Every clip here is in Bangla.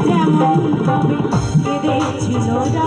যেমন তবে কেঁদেছিল না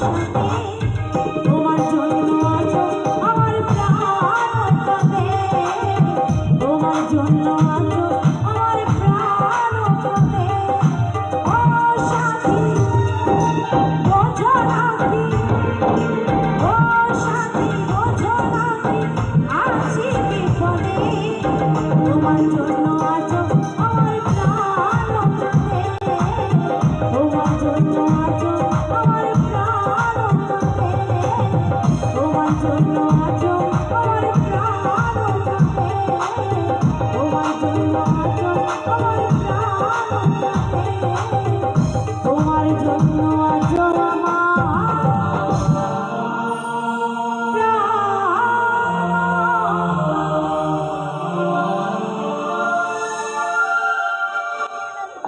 Thank you.